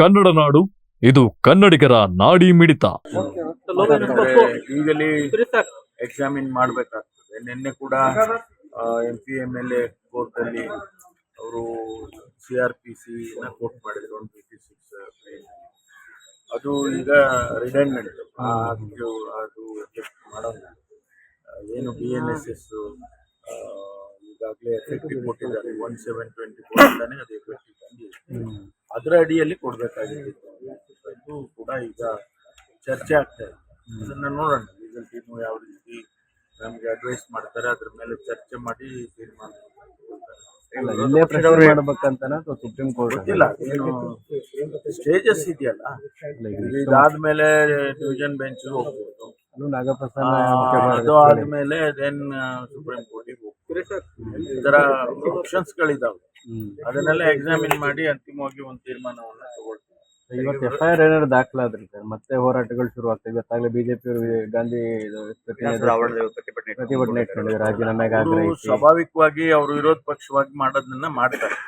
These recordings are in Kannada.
ಕನ್ನಡ ನಾಡು ಇದು ಕನ್ನಡಿಗರ ನಾಡಿ ಮಿಡಿತ. ಈಗಲೇ ಎಕ್ಸಾಮಿನ್ ಮಾಡಬೇಕಾಗ್ತದೆ. ನಿನ್ನೆ ಕೂಡ M P M L A ಕೋರ್ಟಲ್ಲಿ ಅವರು C R P C court ಮಾಡಿದ್ರು ಒನ್ ಫಿಫ್ಟಿ ಸಿಕ್ಸ್ ಅದು ಈಗ ರಿಟೈರ್ಮೆಂಟ್ ಅದು ಅದು ಎಫೆಕ್ಟ್ ಮಾಡೋಲ್ಲ ಏನು ಬಿ ಎನ್ ಎಸ್ ಎಸ್ ಈಗಾಗಲೇ ಎಫೆಕ್ಟಿವ್ ಕೊಟ್ಟಿದ್ದಾರೆ. ಒನ್ ಸೆವೆನ್ ಟ್ವೆಂಟಿ ಫೋರ್ ಅಂತಾನೆ ಅದು ಎಫೆಕ್ಟಿವ್ ಬಂದಿದೆ ಅದರ ಅಡಿಯಲ್ಲಿ ಕೊಡಬೇಕಾಗಿತ್ತು. ಕೂಡ ಈಗ ಚರ್ಚೆ ಆಗ್ತಾ ಇದೆ. ಅದನ್ನ ನೋಡೋಣ. ಲೀಗಲ್ ಟೀಮು ಯಾವ ರೀತಿ ನಮಗೆ ಅಡ್ವೈಸ್ ಮಾಡ್ತಾರೆ ಅದ್ರ ಮೇಲೆ ಚರ್ಚೆ ಮಾಡಿ ತೀರ್ಮಾನ ಸುಪ್ರೀಂ ಕೋರ್ಟ್ ಗೊತ್ತಿಲ್ಲ ಏನು ಸ್ಟೇಜಸ್ ಇದೆಯಲ್ಲ? ಇದಾದ್ಮೇಲೆ ಡಿವಿಷನ್ ಬೆಂಚ್ ಹೋಗ್ಬೋದು. ಅದು ಆದ್ಮೇಲೆ ದೆನ್ ಸುಪ್ರೀಂ ಕೋರ್ಟಿಗೆ ಆಪ್ಷನ್ಸ್ಗಳಿದಾವೆ ಹ್ಮ್. ಅದನ್ನೆಲ್ಲ ಎಕ್ಸಾಮಿನ್ ಮಾಡಿ ಅಂತಿಮವಾಗಿ ಒಂದು ತೀರ್ಮಾನವನ್ನ ತಗೊಳ್ತೀವಿ. ಇವತ್ತು ಎಫ್ ಐ ಆರ್ ಏನಾದ್ರು ದಾಖಲಾದ್ರಿ ಸರ್? ಮತ್ತೆ ಹೋರಾಟಗಳು ಶುರು ಆಗ್ತವೆ ಇವತ್ತಾಗಲೇ ಬಿಜೆಪಿ ಗಾಂಧಿ ಪ್ರತಿಭಟನೆ ಪ್ರತಿಭಟನೆ ಇಟ್ಕೊಂಡಿದ್ದಾರೆ. ರಾಜೀನಾಮೆಗೆ ಸ್ವಾಭಾವಿಕವಾಗಿ ಅವರು ವಿರೋಧ ಪಕ್ಷವಾಗಿ ಮಾಡೋದನ್ನ ಮಾಡ್ತಾರೆ.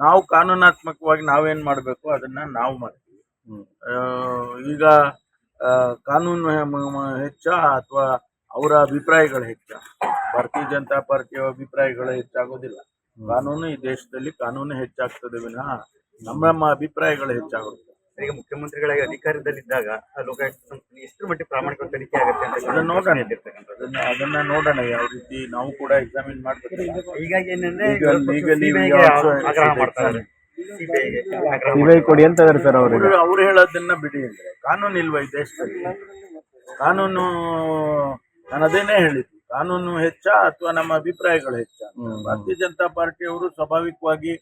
ನಾವು ಕಾನೂನಾತ್ಮಕವಾಗಿ ನಾವೇನ್ ಮಾಡಬೇಕು ಅದನ್ನ ನಾವು ಮಾಡ್ತೀವಿ. ಈಗ ಕಾನೂನು ಹೆಚ್ಚ ಅಥವಾ ಅವರ ಅಭಿಪ್ರಾಯಗಳು ಹೆಚ್ಚ? ಭಾರತೀಯ ಜನತಾ ಪಾರ್ಟಿಯ ಅಭಿಪ್ರಾಯಗಳು ಹೆಚ್ಚಾಗೋದಿಲ್ಲ. ಕಾನೂನು ಈ ದೇಶದಲ್ಲಿ ಕಾನೂನು ಹೆಚ್ಚಾಗ್ತದೆ ವಿನಃ ನಮ್ಮ ನಮ್ಮ ಅಭಿಪ್ರಾಯಗಳು ಹೆಚ್ಚಾಗುತ್ತೆ. ಈಗ ಮುಖ್ಯಮಂತ್ರಿಗಳಾಗಿ ಅಧಿಕಾರದಲ್ಲಿದ್ದಾಗ ಆ ಲೋಕಾಯುಕ್ತ ಸಂಸ್ಥೆ ಎಷ್ಟು ಮಟ್ಟಿಗೆ ಪ್ರಾಮಾಣಿಕ ತನಿಖೆ ಆಗುತ್ತೆ ಅಂತ ಅದನ್ನ ನೋಡೋಣ. ಅದನ್ನ ಅದನ್ನ ನೋಡೋಣ. ಯಾವ ರೀತಿ ನಾವು ಕೂಡ ಎಕ್ಸಾಮಿನ್ ಮಾಡ್ಬೇಕು. ಹೀಗಾಗಿ ಏನಂದ್ರೆ ಸಿಬಿಐ ಕೊಡಿ ಅಂತ ಸರ್ ಅವರು ಅವ್ರು ಅವ್ರು ಹೇಳೋದನ್ನ ಬಿಡಿ ಅಂದ್ರೆ ಕಾನೂನು ಇಲ್ವಾ ಈ ದೇಶದಲ್ಲಿ? ಕಾನೂನು ನಾನು ಅದೇನೇ ಹೇಳಿದ್ದು. ಕಾನೂನು ಹೆಚ್ಚ ಅಥವಾ ನಮ್ಮ ಅಭಿಪ್ರಾಯಗಳು ಹೆಚ್ಚ ಭಾರತೀಯ ಜನತಾ ಪಾರ್ಟಿಯವರು ಸ್ವಾಭಾವಿಕವಾಗಿ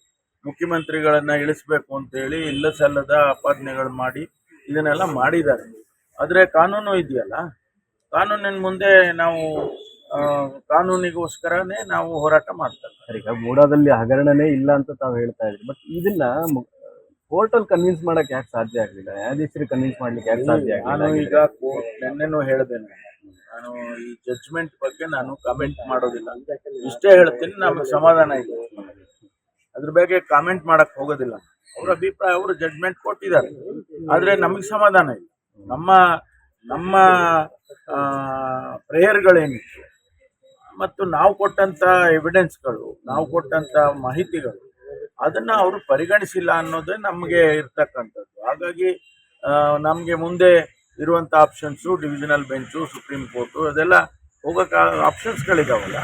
ಮುಖ್ಯಮಂತ್ರಿಗಳನ್ನ ಇಳಿಸ್ಬೇಕು ಅಂತ ಹೇಳಿ ಇಲ್ಲ ಸಲ್ಲದ ಆಪಾದನೆಗಳು ಮಾಡಿ ಇದನ್ನೆಲ್ಲ ಮಾಡಿದ್ದಾರೆ. ಆದ್ರೆ ಕಾನೂನು ಇದೆಯಲ್ಲ? ಕಾನೂನಿನ ಮುಂದೆ ನಾವು ಕಾನೂನಿಗೋಸ್ಕರನೇ ನಾವು ಹೋರಾಟ ಮಾಡ್ತಾರೆ ಸರಿ ಮೂಡಾದಲ್ಲಿ ಹಗರಣನೇ ಇಲ್ಲ ಅಂತ ತಾವು ಹೇಳ್ತಾ ಇದ್ರಿ. ಬಟ್ ಇದನ್ನ ಕೋರ್ಟ್ ಅಲ್ಲಿ ಕನ್ವಿನ್ಸ್ ಮಾಡಕ್ ಯಾಕೆ ಸಾಧ್ಯ ಆಗಲಿಲ್ಲ? ನ್ಯಾಯಾಧೀಶರಿಗೆ ಕನ್ವಿನ್ಸ್ ಮಾಡ್ಲಿಕ್ಕೆ ಯಾಕೆ ಸಾಧ್ಯ ನಾನು ಈಗ ಕೋರ್ಟ್ ನಿನ್ನೆನೂ ಹೇಳಿದೆ ನಾನು. ನಾನು ಈ ಜಡ್ಜ್ಮೆಂಟ್ ಬಗ್ಗೆ ನಾನು ಕಾಮೆಂಟ್ ಮಾಡೋದಿಲ್ಲ. ಇಷ್ಟೇ ಹೇಳ್ತೀನಿ, ನಮಗೆ ಸಮಾಧಾನ ಇದೆ. ಅದ್ರ ಬಗ್ಗೆ ಕಾಮೆಂಟ್ ಮಾಡಕ್ ಹೋಗೋದಿಲ್ಲ. ಅವ್ರ ಅಭಿಪ್ರಾಯ, ಅವರು ಜಡ್ಜ್ಮೆಂಟ್ ಕೊಟ್ಟಿದ್ದಾರೆ. ಆದ್ರೆ ನಮಗೆ ಸಮಾಧಾನ ಇದೆ ನಮ್ಮ ನಮ್ಮ ಪ್ರೇಯರ್ಗಳೇನಿತ್ತು ಮತ್ತು ನಾವು ಕೊಟ್ಟಂತ ಎವಿಡೆನ್ಸ್ಗಳು ನಾವು ಕೊಟ್ಟಂತ ಮಾಹಿತಿಗಳು, ಅದನ್ನ ಅವರು ಪರಿಗಣಿಸಿಲ್ಲ ಅನ್ನೋದೇ ನಮಗೆ ಇರ್ತಕ್ಕಂಥದ್ದು. ಹಾಗಾಗಿ ನಮಗೆ ಮುಂದೆ ಇರುವಂತ options divisional bench supreme court ಅದೆಲ್ಲ ಹೋಗಕ್ಕೆ ಆಪ್ಷನ್ಸ್ಗಳಿದಾವಲ್ಲ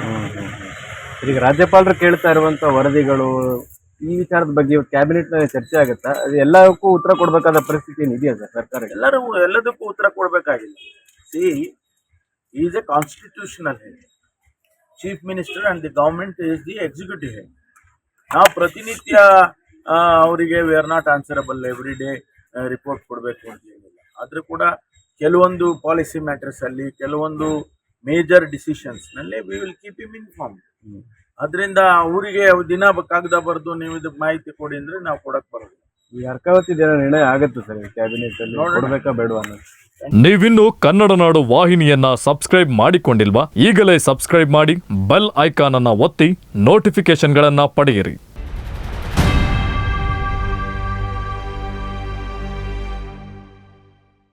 ಈಗ ರಾಜ್ಯಪಾಲರು ಕೇಳ್ತಾ ಇರುವಂಥ ವರದಿಗಳು ಈ ವಿಚಾರದ ಬಗ್ಗೆ ಕ್ಯಾಬಿನೆಟ್ನಲ್ಲಿ ಚರ್ಚೆ ಆಗುತ್ತಾ? ಅದು ಎಲ್ಲಕ್ಕೂ ಉತ್ತರ ಕೊಡಬೇಕಾದ ಪರಿಸ್ಥಿತಿ ಏನಿದೆಯಾ ಸರ್ ಸರ್ಕಾರ ಎಲ್ಲರೂ ಎಲ್ಲದಕ್ಕೂ ಉತ್ತರ ಕೊಡಬೇಕಾಗಿಲ್ಲ. C is a constitutional head chief minister and the government is the executive head ನಾವು ಪ್ರತಿನಿತ್ಯ ಅವರಿಗೆ we are not answerable every day report ಕೊಡಬೇಕು ಅಂತ ಆದರೂ ಕೂಡ ಕೆಲವೊಂದು ಪಾಲಿಸಿ ಮ್ಯಾಟರ್ಸ್ ಅಲ್ಲಿ ಕೆಲವೊಂದು major ಡಿಸಿಷನ್ಸ್ನಲ್ಲಿ we will keep him inform ಅದರಿಂದ ಅವರಿಗೆ ದಿನ ಕಾಗದ ಬರೆದು ನೀವು ಇದಕ್ಕೆ ಮಾಹಿತಿ ಕೊಡಿ ಅಂದರೆ ನಾವು ಕೊಡಕ್ಕೆ ಬರೋದು ಈ ಅರ್ಕಾವತಿ ದಿನ ನಿರ್ಣಯ ಆಗುತ್ತೆ ಸರ್ ಕ್ಯಾಬಿನೆಟ್ ಅಲ್ಲಿ. ನೋಡಬೇಕಾ ಕೊಡ್ಬೇಕಾ ಬೇಡವಾ ಅನ್ನೋದು? ನೀವಿನ್ನು ಕನ್ನಡ ನಾಡು ವಾಹಿನಿಯನ್ನ ಸಬ್ಸ್ಕ್ರೈಬ್ ಮಾಡಿಕೊಂಡಿಲ್ವಾ? ಈಗಲೇ ಸಬ್ಸ್ಕ್ರೈಬ್ ಮಾಡಿ ಬೆಲ್ ಐಕಾನ್ ಅನ್ನ ಒತ್ತಿ ನೋಟಿಫಿಕೇಶನ್ಗಳನ್ನ ಪಡೆಯಿರಿ.